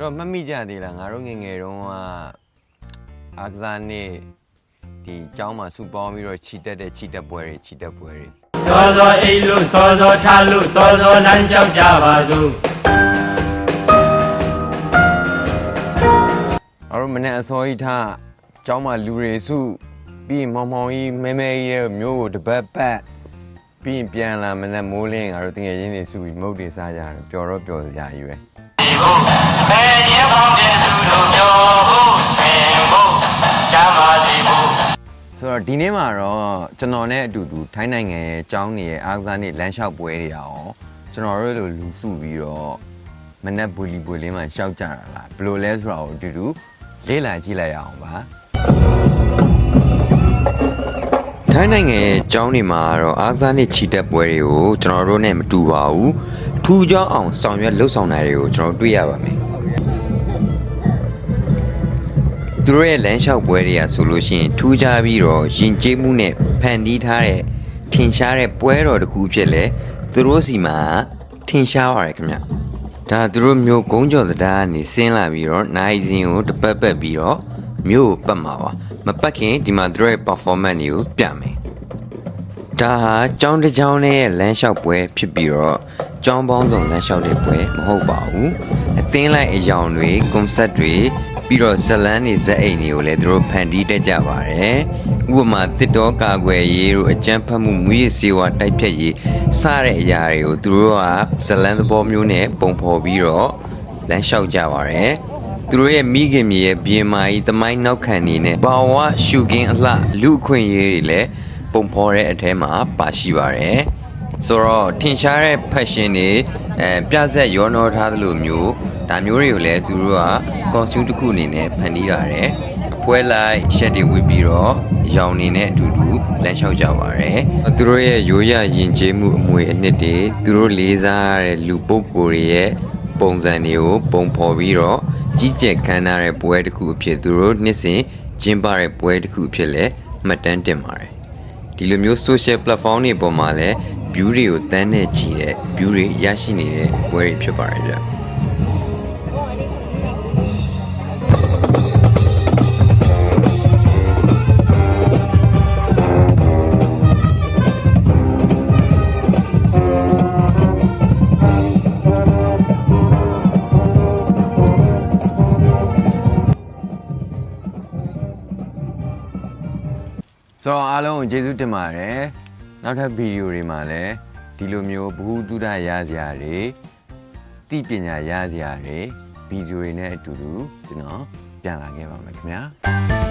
တော့မမိကြသေးလားငါတို့ငယ်ငယ်တုန်းကအာကစားနေ့ဒီကျောင်းမှာစူပေါင်းပြီးတော့ခြိတက်တဲ့ခြိတက်ပွဲတွေခြိတက်ပွဲတွေစောစောအိတ်လို့စောစောထားလို့စောစောလမ်းလျှောက်ကြပါစို့အဲ့တော့မနေ့အစောကြီးထားကျောင်းမှာလူတွေစုပြီးရင်မောင်မောင်ကြီးမဲမဲကြီးရဲ့မျိုးကိုတပတ်ပတ်ပြီးရင်ပြန်လာမနေ့မိုးလင်းငါတို့တငယ်ချင်းတွေစုပြီးမုတ်တွေစားကြတယ်ပျော်တော့ပျော်စရာကြီးပဲ ဘယ်ရင်ပေါင်းတဲ့သူတို့ပြောဖို့ဆင်ဖို့ချမ်းသာစီဖို့ဆိုတော့ဒီနေ့မှာတော့ကျွန်တော်နဲ့အတူတူထိုင်းနိုင်ငံရဲ့ကျောင်းနေရဲ့အားကစားနေ့လမ်းလျှောက်ပွဲတွေအောင်ကျွန်တော်တို့လိုလူစုပြီးတော့မနက်ဘူလီဘူလေးမှာရှောက်ကြတာလားဘယ်လိုလဲဆိုတာကိုအတူတူလေ့လာကြည့်လိုက်ရအောင်ပါထိုင်းနိုင်ငံရဲ့ကျောင်းနေမှာတော့အားကစားနေ့ခြိတက်ပွဲတွေကိုကျွန်တော်တို့နဲ့မတူပါဘူး ထူးခြားအောင်ဆောင်ရွက်လှုပ်ဆောင်တာတွေကိုကျွန်တော်တွေ့ရပါမယ်သူတို့ရဲ့လမ်းလျှောက်ပွဲတွေကဆိုလို့ရှိရင်ထူးခြားပြီးတော့ယဉ်ကျေးမှုနဲ့ဖန်တီးထားတဲ့ထင်ရှားတဲ့ပွဲတော်တစ်ခုဖြစ်လဲသူတို့စီမှာထင်ရှားပါတယ်ခင်ဗျဒါသူတို့မျိုးကုန်းကျော်တရားကနေဆင်းလာပြီးတော့နိုင်စင်ကိုတပတ်ပတ်ပြီးတော့မျိုးကိုပတ်မှာပါမပတ်ခင်ဒီမှာသူတို့ရဲ့ performance တွေကိုပြမယ် ဒါဟာကျောင်းတစ်ကျောင်းနဲ့လမ်းလျှောက်ပွဲဖြစ်ပြီးတော့ကျောင်းပေါင်းစုံလမ်းလျှောက်တဲ့ပွဲမဟုတ်ပါဘူးအသင်းလိုက်အယောင်တွေကွန်ဆတ်တွေပြီးတော့ဇတ်လန်းတွေဇက်အိမ်တွေကိုလည်းသူတို့ဖန်တီးတတ်ကြပါတယ်ဥပမာတစ်တော်ကာကွယ်ရေးတို့အကြမ်းဖက်မှုမူရစ်စေဝါတိုက်ဖြတ်ရေးစတဲ့အရာတွေကိုသူတို့ကဇတ်လန်းသဘောမျိုးနဲ့ပုံဖော်ပြီးတော့လမ်းလျှောက်ကြပါတယ်သူတို့ရဲ့မိခင်မြေရဲ့ဘီအမာကြီးတမိုင်းနောက်ခံနေနဲ့ဘာဝရှုကင်းအလှလူအခွင့်အရေးတွေလည်း ပုံဖော်တဲ့အထဲမှာပါရှိပါတယ်ဆိုတော့ထင်ရှားတဲ့ fashion တွေအဲပြဆက်ရောနှောထားသလိုမျိုးဒါမျိုးတွေကိုလည်းသူတို့က costume တစ်ခုအနေနဲ့ဖန်တီးရတယ်အပွဲလိုက်ရှက်တွေဝတ်ပြီးတော့ရောင်နေနဲ့အတူတူလမ်းလျှောက်ကြပါတယ်သူတို့ရဲ့ရိုးရယဉ်ကျေးမှုအမွေအနှစ်တွေသူတို့လေးစားရတဲ့လူပုဂ္ဂိုလ်တွေရဲ့ပုံစံတွေကိုပုံဖော်ပြီးတော့ကြီးကျယ်ခမ်းနားတဲ့ပွဲတစ်ခုအဖြစ်သူတို့နှစ်စဉ်ကျင်းပတဲ့ပွဲတစ်ခုအဖြစ်လည်းမှတ်တမ်းတင်ပါတယ် ဒီလိုမျိုး social platform တွေပေါ်မှာလည်း view တွေကိုတန်းနဲ့ချီတဲ့ view တွေရရှိနေတဲ့ဝယ်တွေဖြစ်ပါတယ်ဗျ ဆိုတော့အားလုံးကိုကျေးဇူးတင်ပါတယ်နောက်ထပ်ဗီဒီယိုတွေမှာလည်းဒီလိုမျိုးဘ ഹു တုဒရစရာတွေသိပညာရစရာတွေဗီဒီယိုတွေနဲ့အတူတူကျွန်တော်ပြန်လာခဲ့ပါမယ်ခင်ဗျာ